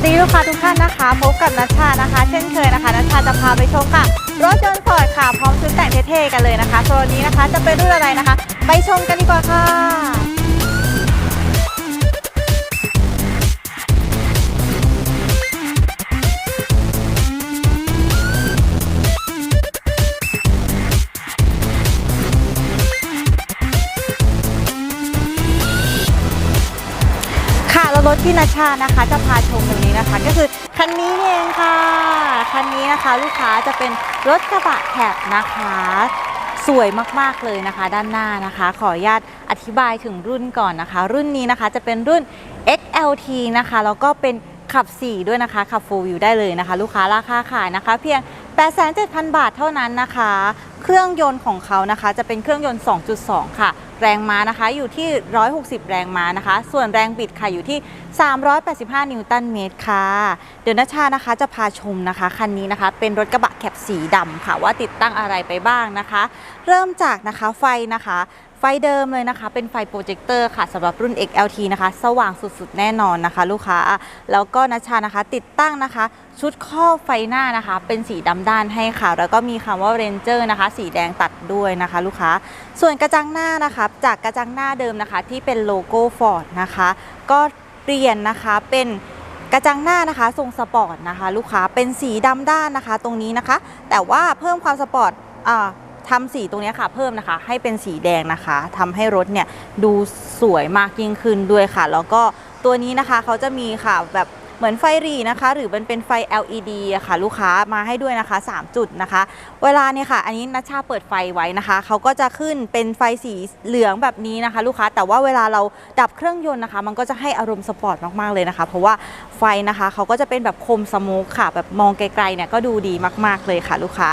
วัสดีลูกค้าทุกท่านนะคะ พบกับนัชชานะคะ เช่นเคยนะคะนัชชาจะพาไปชมค่ะ รถยนต์ฟอร์ดค่ะ พร้อมชุดแต่งเท่ๆกันเลยนะคะโซนนี้นะคะจะเป็นรุ่นอะไรนะคะ ไปชมกันดีกว่าค่ะ ที่นัชชานะคะจะพาชมตรงนี้นะคะ ก็คือคันนี้เองค่ะคันนี้นะคะลูกค้าจะเป็นรถกระบะแคบนะคะ สวยมากๆเลยนะคะ ด้านหน้านะคะ ขออนุญาตอธิบายถึงรุ่นก่อนนะคะ รุ่นนี้นะคะจะเป็นรุ่น XLT นะคะแล้วก็เป็นขับ 4 ด้วยนะคะขับ4 view ได้เลยนะคะ ลูกค้าราคาขายนะคะ เพียง 87,000 บาทเท่านั้นนะคะ เครื่องยนต์ของเขานะคะ จะเป็นเครื่องยนต์ 2.2 ค่ะ แรงม้านะคะ อยู่ที่ 160 แรงม้านะคะ ส่วนแรงบิดค่ะอยู่ที่ 385 นิวตันเมตรค่ะ เดี๋ยวนัชชานะคะจะพาชมนะคะคันนี้นะคะ เป็นรถกระบะแคปสีดำค่ะว่าติดตั้งอะไรไปบ้างนะคะ เริ่มจากนะคะไฟนะคะ ไฟเดิมเลยนะคะ เป็นไฟโปรเจคเตอร์ค่ะสำหรับรุ่น XLT นะคะ สว่างสุดๆ แน่นอนนะคะ ลูกค้า แล้วก็นัชชานะคะ ติดตั้งนะคะ ชุดครอบไฟหน้านะคะ เป็นสีดำด้านให้ค่ะ แล้วก็มีคำว่า Ranger นะคะ สีแดงตัดด้วยนะคะ ลูกค้า ส่วนกระจังหน้านะคะ จากกระจังหน้าเดิมนะคะ ที่เป็นโลโก้ Ford นะคะ ก็เปลี่ยนนะคะเป็นกระจังหน้านะคะทรงสปอร์ตนะคะ ลูกค้าเป็นสีดำด้านนะคะ ตรงนี้นะคะ แต่ว่าเพิ่มความสปอร์ตอ่า ทำสีตรงนี้ค่ะ เพิ่มนะคะ ให้เป็นสีแดงนะคะทำให้รถเนี่ยดูสวยมากยิ่งขึ้นด้วยค่ะ แล้วก็ตัวนี้นะคะเขาจะมีค่ะแบบเหมือนไฟรีนะคะ หรือมันเป็นไฟ LED อะค่ะ ลูกค้ามาให้ด้วยนะคะ 3 จุดนะคะ เวลาเนี่ยค่ะ อันนี้นัชชาเปิดไฟไว้นะคะเขาก็จะขึ้นเป็นไฟสีเหลืองแบบนี้นะคะ ลูกค้าแต่ว่าเวลาเราดับเครื่องยนต์นะคะ มันก็จะให้อารมณ์สปอร์ตมากๆเลยนะคะ เพราะว่าไฟนะคะเขาก็จะเป็นแบบคมสโมกค่ะ แบบมองไกลๆเนี่ยก็ดูดีมากๆเลยค่ะ ลูกค้า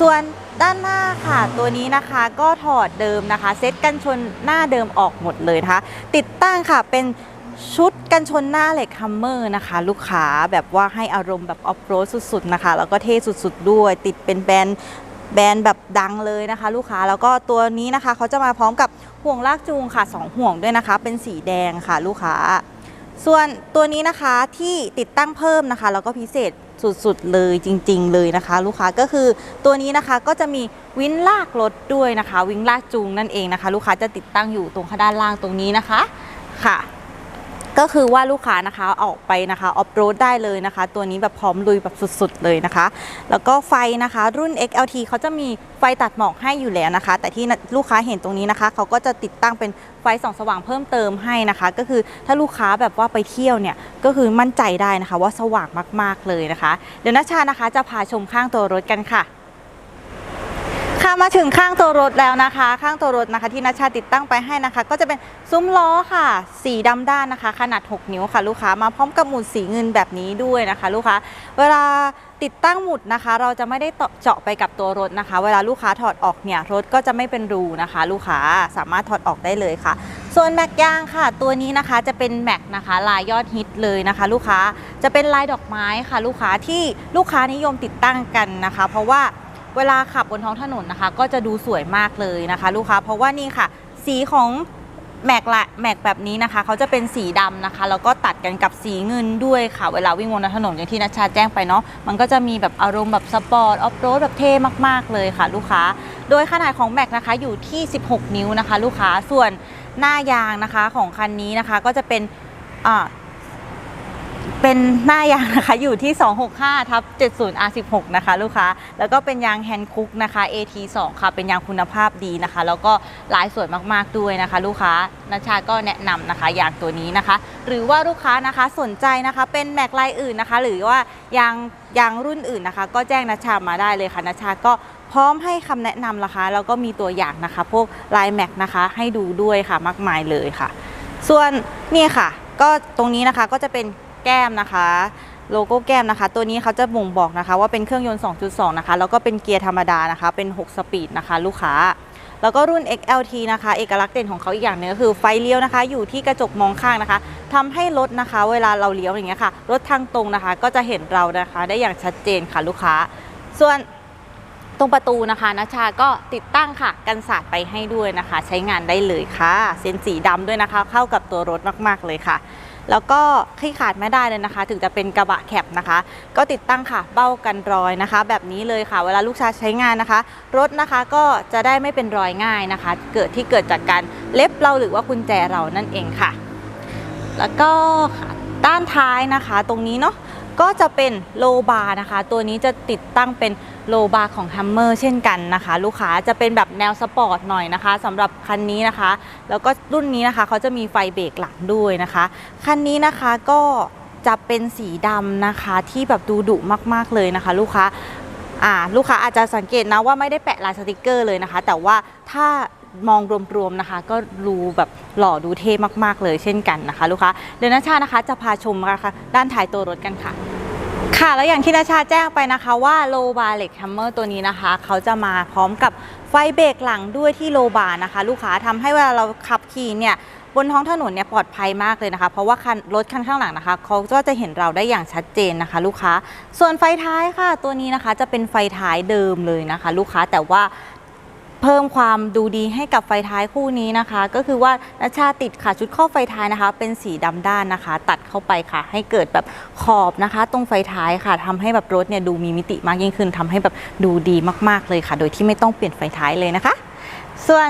ส่วน ด้านหน้าค่ะ ตัวนี้นะคะก็ถอดเดิมนะคะ เซ็ตกันชนหน้าเดิมออกหมดเลยนะคะ ติดตั้งค่ะเป็นชุดกันชนหน้าเหล็กฮัมเมอร์นะคะ ลูกค้าแบบว่าให้อารมณ์แบบออฟโรดสุด ๆ นะคะ แล้วก็เท่สุด ๆ ด้วย ติดเป็นแบรนด์แบรนด์แบบดังเลยนะคะ ลูกค้าแล้วก็ตัวนี้นะคะเขาจะมาพร้อมกับห่วงลากจูงค่ะสองห่วงด้วยนะคะ เป็นสีแดงค่ะลูกค้า ส่วนตัวนี้นะคะที่ติดตั้งเพิ่มนะคะ แล้วก็พิเศษ สุดๆเลยจริง ๆ เลยนะคะ ลูกค้าก็คือตัวนี้นะคะก็จะมีวินลากรถด้วยนะคะ วินลากจูงนั่นเองนะคะ ลูกค้าจะติดตั้งอยู่ตรงข้างด้านล่างตรงนี้นะคะค่ะ ก็คือว่าลูกค้านะคะออกไปนะคะออฟโรดได้เลยนะคะ ตัวนี้แบบพร้อมลุยแบบสุดๆเลยนะคะ แล้วก็ไฟนะคะรุ่น XLT เขาจะมีไฟตัดหมอกให้อยู่แล้วนะคะ แต่ที่ลูกค้าเห็นตรงนี้นะคะเขาก็จะติดตั้งเป็นไฟส่องสว่างเพิ่มเติมให้นะคะ ก็คือถ้าลูกค้าแบบว่าไปเที่ยวเนี่ยก็คือมั่นใจได้นะคะ ว่าสว่างมากๆเลยนะคะ เดี๋ยวนัชชานะคะจะพาชมข้างตัวรถกันค่ะ ค่ะมาถึงข้างตัวรถแล้วนะคะ ข้างตัวรถนะคะที่นัชชาติดตั้งไปให้นะคะ ก็จะเป็นซุ้มล้อค่ะ สีดำด้านนะคะ ขนาด 6 นิ้วค่ะลูกค้ามาพร้อมกับหมุดสีเงินแบบนี้ด้วยนะคะ ลูกค้าเวลาติดตั้งหมุดนะคะ เราจะไม่ได้เจาะไปกับตัวรถนะคะ เวลาลูกค้าถอดออกเนี่ยรถก็จะไม่เป็นรูนะคะ ลูกค้าสามารถถอดออกได้เลยค่ะ ส่วนแม็กยางค่ะ ตัวนี้นะคะจะเป็นแม็กนะคะ ลายยอดฮิตเลยนะคะ ลูกค้าจะเป็นลายดอกไม้ค่ะ ลูกค้าที่ลูกค้านิยมติดตั้งกันนะคะ เพราะว่า เวลาขับบนท้องถนนนะคะ ก็จะดูสวยมากเลยนะคะ ลูกค้าเพราะว่านี่ค่ะ สีของแม็กละแม็กแบบนี้นะคะเขาจะเป็นสีดำนะคะแล้วก็ตัดกันกับสีเงินด้วยค่ะ เวลาวิ่งบนถนนอย่างที่นัชชาแจ้งไปเนาะมันก็จะมีแบบอารมณ์แบบสปอร์ตออฟโรดแบบเท่มากๆเลยค่ะ ลูกค้า โดยขนาดของแม็กนะคะอยู่ที่ 16 นิ้วนะคะ ลูกค้าส่วนหน้ายางนะคะของคันนี้นะคะก็จะเป็นอ่า เป็นหน้ายางนะคะอยู่ที่ 265ทับ70 R16 นะคะลูกค้า แล้วก็เป็นยางแฮนด์คุกนะคะ AT2 ค่ะ เป็นยางคุณภาพดีนะคะ แล้วก็ลายสวยมากๆด้วยนะคะ ลูกค้านัชชาก็แนะนำนะคะยางตัวนี้นะคะ หรือว่าลูกค้านะคะสนใจนะคะเป็นแม็กลายอื่นนะคะ หรือว่ายางยางรุ่นอื่นนะคะ ก็แจ้งนัชชามาได้เลยค่ะนัชชาก็พร้อมให้คำแนะนำนะคะแล้วก็มีตัวอย่างนะคะ พวกลายแม็กนะคะให้ดูด้วยค่ะมากมายเลยค่ะ ส่วนนี่ค่ะ ก็ตรงนี้นะคะก็จะเป็น แก้มนะคะ โลโก้แก้มนะคะ ตัวนี้เขาจะบ่งบอกนะคะ ว่าเป็นเครื่องยนต์ 2.2 นะคะ แล้วก็เป็นเกียร์ธรรมดานะคะ เป็น 6 สปีดนะคะ ลูกค้า แล้วก็รุ่น XLT นะคะ เอกลักษณ์เด่นของเขาอีกอย่างหนึงก็คือไฟเลี้ยวนะคะ อยู่ที่กระจกมองข้างนะคะทำให้รถนะคะ เวลาเราเลี้ยวอย่างเงี้ยค่ะ รถทางตรงนะคะ ก็จะเห็นเรานะคะ ได้อย่างชัดเจนค่ะลูกค้า ส่วนตรงประตูนะคะนัชชาก็ติดตั้งค่ะ กันสาดไปให้ด้วยนะคะ ใช้งานได้เลยค่ะ เส้นสีดำด้วยนะคะ เข้ากับตัวรถมาก ๆ เลยค่ะ แล้วก็ที่ขาดไม่ได้เลยนะคะ ถึงจะเป็นกระบะแคปนะคะ ก็ติดตั้งค่ะเบ้ากันรอยนะคะ แบบนี้เลยค่ะ เวลาลูกชายใช้งานนะคะ รถนะคะก็จะได้ไม่เป็นรอยง่ายนะคะ เกิดที่เกิดจากการเล็บเราหรือว่ากุญแจเรานั่นเองค่ะ แล้วก็ด้านท้ายนะคะ ตรงนี้เนาะก็จะเป็นโลบาร์นะคะ ตัวนี้จะติดตั้งเป็น โลบาร์ของ Hammer เช่นกันนะคะ ลูกค้าจะเป็นแบบแนวสปอร์ตหน่อยนะคะสำหรับคันนี้นะคะ แล้วก็รุ่นนี้นะคะเขาจะมีไฟเบรกหลังด้วยนะคะ คันนี้นะคะก็จะเป็นสีดำนะคะที่แบบดูดุมากๆเลยนะคะ ลูกค้าอ่าลูกค้าอาจจะสังเกตนะว่าไม่ได้แปะลายสติกเกอร์เลยนะคะ แต่ว่าถ้ามองรวมๆนะคะ ก็รูแบบหล่อดูเท่มากๆเลยเช่นกันนะคะ ลูกค้าเดี๋ยวนาชานะคะจะพาชมนะคะด้านท้ายตัวรถกันค่ะ ค่ะแล้วอย่างที่นาชาแจ้งไปนะคะว่าโลบาเล็กฮัมเมอร์ตัวนี้นะคะ เขาจะมาพร้อมกับไฟเบรกหลังด้วยที่โลบานะคะ ลูกค้าทำให้เวลาเราขับขี่เนี่ยบนท้องถนนเนี่ยปลอดภัยมากเลยนะคะ เพราะว่าคันรถคันข้างหลังนะคะเขาก็จะเห็นเราได้อย่างชัดเจนนะคะ ลูกค้า ส่วนไฟท้ายค่ะ ตัวนี้นะคะจะเป็นไฟท้ายเดิมเลยนะคะ ลูกค้าแต่ว่า เพิ่มความดูดีให้กับไฟท้ายคู่นี้นะคะ ก็คือว่านัชชาติดค่ะชุดครอไฟท้ายนะคะ เป็นสีดำด้านนะคะ ตัดเข้าไปค่ะ ให้เกิดแบบขอบนะคะ ตรงไฟท้ายค่ะทำให้แบบรถเนี่ยดูมีมิติมากยิ่งขึ้นทำให้แบบดูดีมากๆเลยค่ะ โดยที่ไม่ต้องเปลี่ยนไฟท้ายเลยนะคะ ส่วน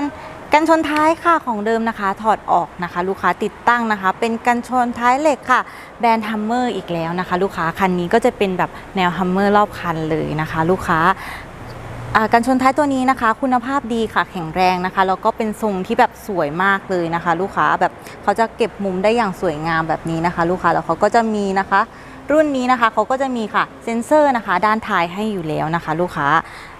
กันชนท้ายค่ะของเดิมนะคะ ถอดออกนะคะ ลูกค้าติดตั้งนะคะ เป็นกันชนท้ายเหล็กค่ะ แบรนด์ฮัมเมอร์อีกแล้วนะคะ ลูกค้าคันนี้ก็จะเป็นแบบแนวฮัมเมอร์รอบคันเลยนะคะ ลูกค้า อ่ากันชนท้ายตัวนี้นะคะ คุณภาพดีค่ะแข็งแรงนะคะแล้วก็เป็นทรงที่แบบสวยมากเลยนะคะ ลูกค้าแบบเขาจะเก็บมุมได้อย่างสวยงามแบบนี้นะคะ ลูกค้าแล้วเขาก็จะมีนะคะ รุ่นนี้นะคะเขาก็จะมีค่ะเซ็นเซอร์นะคะ ด้านท้ายให้อยู่แล้วนะคะ ลูกค้า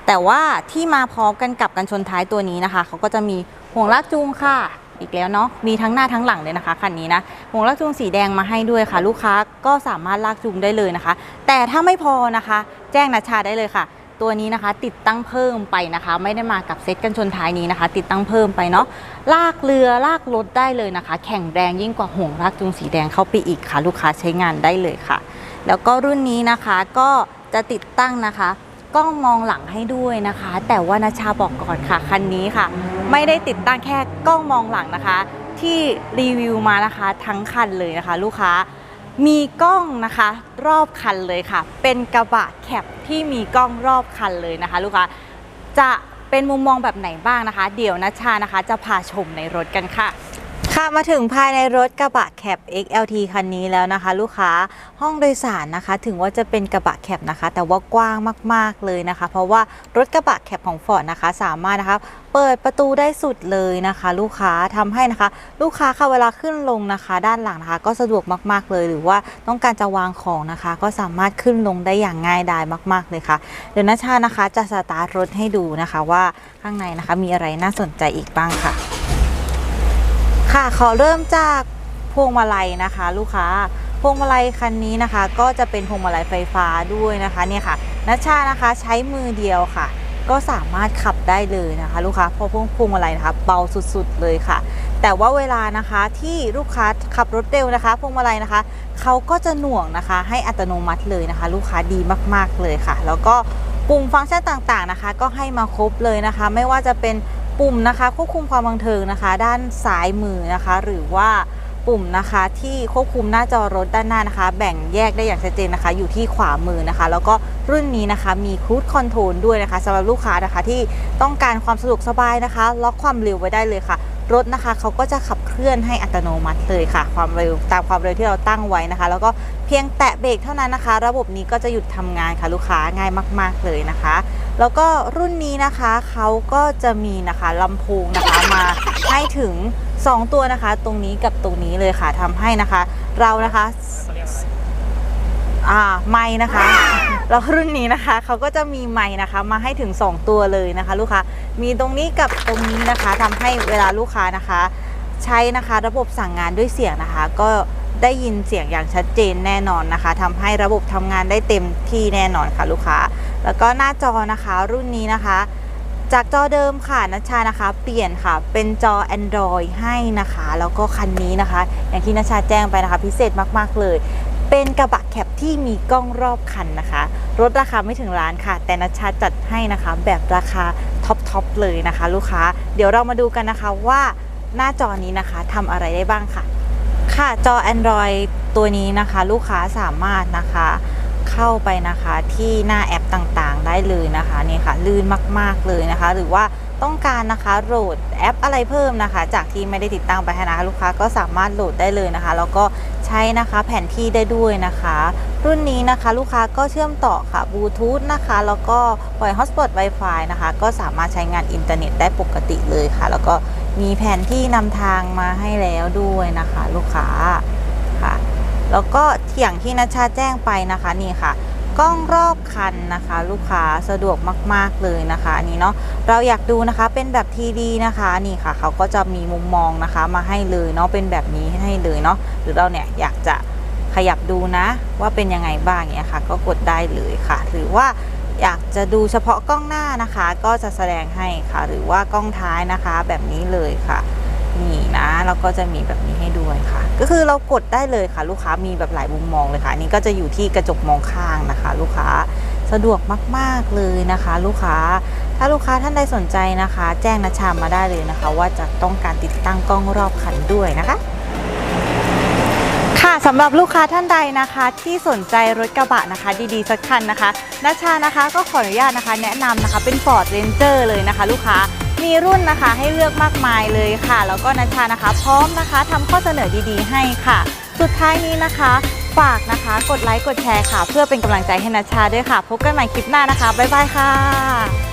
แต่ว่าที่มาพร้อมกันกับกันชนท้ายตัวนี้นะคะเขาก็จะมีห่วงลากจูงค่ะอีกแล้วเนาะมีทั้งหน้าทั้งหลังเลยนะคะคันนี้นะห่วงลากจูงสีแดงมาให้ด้วยค่ะ ลูกค้าก็สามารถลากจูงได้เลยนะคะ แต่ถ้าไม่พอนะคะ แจ้งนาชาได้เลยค่ะ ตัวนี้นะคะ ติดตั้งเพิ่มไปนะคะ ไม่ได้มากับเซ็ตกันชนท้ายนี้นะคะ ติดตั้งเพิ่มไปเนาะลากเรือลากรถได้เลยนะคะ แข็งแรงยิ่งกว่าห่วงลากจูงสีแดงเข้าไปอีกค่ะ ลูกค้าใช้งานได้เลยค่ะ แล้วก็รุ่นนี้นะคะก็จะติดตั้งนะคะกล้องมองหลังให้ด้วยนะคะ แต่ว่านาชาบอกก่อนค่ะคันนี้ค่ะ ไม่ได้ติดตั้งแค่กล้องมองหลังนะคะ ที่รีวิวมานะคะทั้งคันเลยนะคะ ลูกค้า มีกล้องนะคะรอบคันเลยค่ะ เป็นกระบะแคปที่มีกล้องรอบคันเลยนะคะ ลูกค้าจะเป็นมุมมองแบบไหนบ้างนะคะ เดี๋ยวนัชชานะคะ จะพาชมในรถกันค่ะ ค่ะมาถึงภายในรถกระบะแคป XLT คันนี้แล้วนะคะ ลูกค้าห้องโดยสารนะคะ ถึงว่าจะเป็นกระบะแคปนะคะ แต่ว่ากว้างมากๆเลยนะคะ เพราะว่ารถกระบะแคปของ Ford นะคะ สามารถนะคะเปิดประตูได้สุดเลยนะคะ ลูกค้าทำให้นะคะ ลูกค้าค่ะเวลาขึ้นลงนะคะ ด้านหลังนะคะ ก็สะดวกมากๆเลย หรือว่าต้องการจะวางของนะคะ ก็สามารถขึ้นลงได้อย่างง่ายดายมาก ๆเลยค่ะ เดี๋ยวนัชชานะคะจะสตาร์ทรถให้ดูนะคะว่าข้างในนะคะมีอะไรน่าสนใจอีกบ้างค่ะ ค่ะขอเริ่มจากพวงมาลัยนะคะ ลูกค้าพวงมาลัยคันนี้นะคะ ก็จะเป็นพวงมาลัยไฟฟ้าด้วยนะคะเนี่ยค่ะนัชชานะคะใช้มือเดียวค่ะ ก็สามารถขับได้เลยนะคะ ลูกค้าเพราะพวงพวงมาลัยนะคะเบาสุดๆเลยค่ะ แต่ว่าเวลานะคะที่ลูกค้าขับรถเร็วนะคะพวงมาลัยนะคะเขาก็จะหน่วงนะคะ ให้อัตโนมัติเลยนะคะ ลูกค้าดีมากๆเลยค่ะ แล้วก็ปุ่มฟังก์ชันต่างๆนะคะ ก็ให้มาครบเลยนะคะ ไม่ว่าจะเป็น ปุ่มนะคะควบคุมความบันเทิงนะคะ ด้านซ้ายมือนะคะ หรือว่าปุ่มนะคะที่ควบคุมหน้าจอรถด้านหน้านะคะ แบ่งแยกได้อย่างชัดเจนนะคะ อยู่ที่ขวามือนะคะ แล้วก็รุ่นนี้นะคะมีครู e คอนโทรลด้วยนะคะสำหรับลูกค้านะคะที่ต้องการความสะดวกสบายนะคะ ล็อกความเร็วไว้ได้เลยค่ะ รถนะคะเขาก็จะขับเคลื่อนให้อัตโนมัติเลยค่ะ ความเร็วตามความเร็วที่เราตั้งไว้นะคะ แล้วก็เพียงแตะเบรกเท่านั้นนะคะ ระบบนี้ก็จะหยุดทำงานค่ะลูกค้าง่ายมาก ๆเลยนะคะ แล้วก็รุ่นนี้นะคะเขาก็จะมีนะคะลำโพงนะคะมาให้ถึง 2 ตัวนะคะ ตรงนี้กับตรงนี้เลยค่ะทำให้นะคะ เรานะคะอ่าไม้นะคะแล้วรุ่นนี้นะคะเขาก็จะมีไม้นะคะ มาให้ถึง 2 ตัวเลยนะคะ ลูกค้ามีตรงนี้กับตรงนี้นะคะทำให้เวลาลูกค้านะคะ ใช้นะคะระบบสั่งงานด้วยเสียงนะคะ ก็ได้ยินเสียงอย่างชัดเจนแน่นอนนะคะทำให้ระบบทำงานได้เต็มที่แน่นอนค่ะลูกค้า แล้วก็หน้าจอนะคะรุ่นนี้นะคะ จากจอเดิมค่ะนัชชานะคะ เปลี่ยนค่ะเป็นจอ Android ให้นะคะ แล้วก็คันนี้นะคะ อย่างที่นัชชาแจ้งไปนะคะ พิเศษมากๆเลย เป็นกระบะแคปที่มีกล้องรอบคันนะคะรถราคาไม่ถึงล้านค่ะ แต่นัชชาจัดให้นะคะ แบบราคาท็อปๆเลยนะคะ ลูกค้า เดี๋ยวเรามาดูกันนะคะว่าหน้าจอนี้นะคะทำอะไรได้บ้างค่ะ ค่ะจอ Android ตัวนี้นะคะ ลูกค้าสามารถนะคะ เข้าไปนะคะที่หน้าแอปต่างๆ ได้เลยนะคะนี่ค่ะลื่นมากๆเลยนะคะ หรือว่าต้องการนะคะโหลดแอปอะไรเพิ่มนะคะ จากที่ไม่ได้ติดตั้งไปให้นะคะลูกค้าก็สามารถโหลดได้เลยนะคะ แล้วก็ใช้นะคะแผนที่ได้ด้วยนะคะ รุ่นนี้นะคะลูกค้าก็เชื่อมต่อค่ะบลูทูธนะคะแล้วก็ปล่อยฮอตสปอต Wi-Fi นะคะ ก็สามารถใช้งานอินเทอร์เน็ตได้ปกติเลยค่ะ แล้วก็มีแผนที่นำทางมาให้แล้วด้วยนะคะ ลูกค้าค่ะ แล้วก็อย่างที่นัชชาแจ้งไปนะคะนี่ค่ะกล้องรอบคันนะคะ ลูกค้าสะดวกมาก ๆ เลยนะคะนนี้เนาะเราอยากดูนะคะเป็นแบบทีดีนะคะนี่ค่ะ เขาก็จะมีมุมมองนะคะมาให้เลยเนาะเป็นแบบนี้ให้เลยเนาะหรือเราเนี่ยอยากจะขยับดูนะว่าเป็นยังไงบ้างเนี่ยค่ะ ก็กดได้เลยค่ะ หรือว่าอยากจะดูเฉพาะกล้องหน้านะคะ ก็จะแสดงให้ค่ะ หรือว่ากล้องท้ายนะคะแบบนี้เลยค่ะ นี่นะแล้วก็จะมีแบบนี้ให้ด้วยค่ะ ก็คือเรากดได้เลยค่ะลูกค้ามีแบบหลายมุมมองเลยค่ะอันนี้ก็จะอยู่ที่กระจกมองข้างนะคะ ลูกค้าสะดวกมาก ๆเลยนะคะ ลูกค้าถ้าลูกค้าท่านใดสนใจนะคะ แจ้งนัชชามาได้เลยนะคะ ว่าจะต้องการติดตั้งกล้องรอบคันด้วยนะคะค่ะสำหรับลูกค้าท่านใดนะคะ ที่สนใจรถกระบะนะคะ ดีๆสักคันนะคะนัชชานะคะก็ขออนุญาตนะคะ แนะนำนะคะเป็น Ford Ranger เลยนะคะ ลูกค้า มีรุ่นนะคะให้เลือกมากมายเลยค่ะ แล้วก็นัชชานะคะ พร้อมนะคะทำข้อเสนอดีๆ ให้ค่ะ สุดท้ายนี้นะคะฝากนะคะ กดไลค์กดแชร์ค่ะ เพื่อเป็นกำลังใจให้นัชชาด้วยค่ะ พบกันใหม่คลิปหน้านะคะ บ๊ายบายค่ะ